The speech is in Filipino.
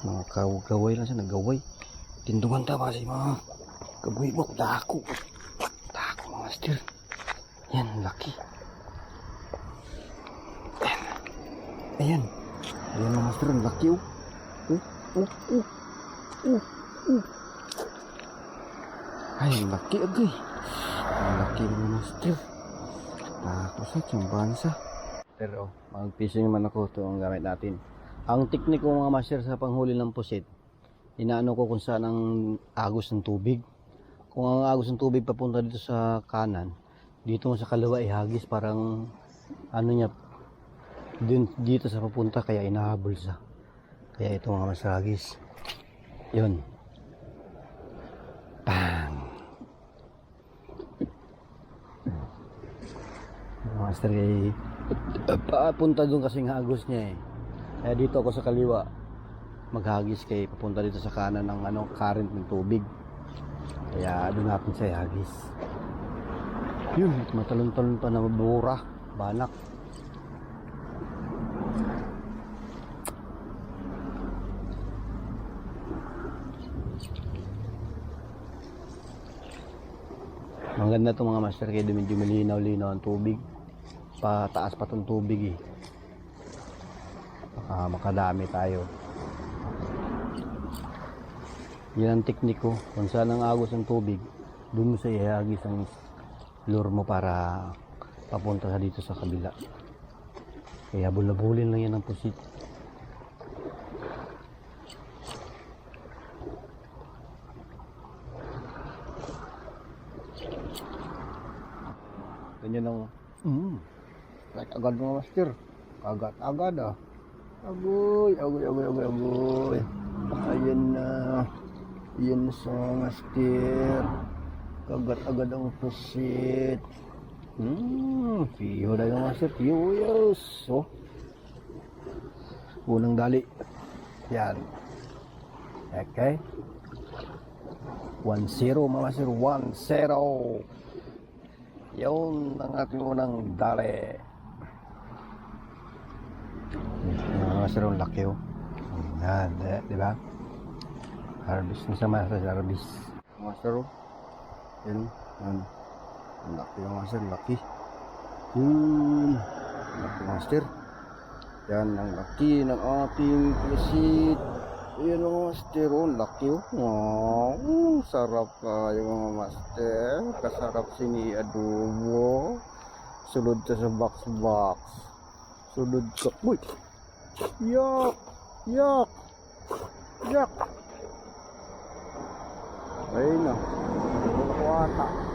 Mga kaway lang siya, nagaway. Tindungan ta ba si mga kabuyibok. Dako. Dako mga master. Yan, laki. Ayan. Ayan. Ayan mga ang laki oh. Oh, oh, oh. Oh, oh. Ay, laki agay. Ang laki mga master. Dako sa tsambansa. Pero, mag-fishing naman ako. Ito ang gamit natin. Ang teknik ko mga master sa panghuli ng pusit, inaano ko kung saan ang agos ng tubig. Kung ang agos ng tubig papunta dito sa kanan, dito mo sa kaliwa ihagis parang ano niya din dito sa papunta kaya inahabol siya. Kaya ito mga masagis. Yun. Bang! Mga Master kay papunta doon kasi ng agos niya eh. Kaya dito ako sa kaliwa maghagis kay papunta dito sa kanan ng ano current ng tubig. Kaya doon natin sa ihagis. Yun, matalon-talon pa na mabura, banak. Maganda to mga master kaya medyo malinaw-linaw ang tubig. Pataas pa tong tubig eh. Baka makadami tayo. Yan ang tekniko. Kung saan ang agos ng tubig, doon mo sa ihagis ang lure mo para papunta sa dito sa kabila. Kaya bulabulin lang yan ang pusit. Ganyan ang... Mm. Kahit agad mga master. Agad, agad ah. Agoy, agoy, agoy, agoy, agoy. Ayan na. Ayan na sa master. Kagat agad ang pusit. Hmm, piyo na yung master. Piyo, yes. Oh. Unang dali. Yan. Okay. 1-0 mga master. 1-0. Yun ang ating unang dali. Mga master, ang laki oh. Yan, di- ba? Harvest na sa master, harvest. Master oh. Yan, yan. Ang laki yung master, laki. Yun. Laki master. Yan, ang laki ng ating pusit. Ayan mga master, oh, laki oh. Sarap kayo mga master. Kasarap sini adobo. Sulod sa box box. Sulod ka. Uy! Yak! Yak! Yak! Ayun na. Wala ko ata.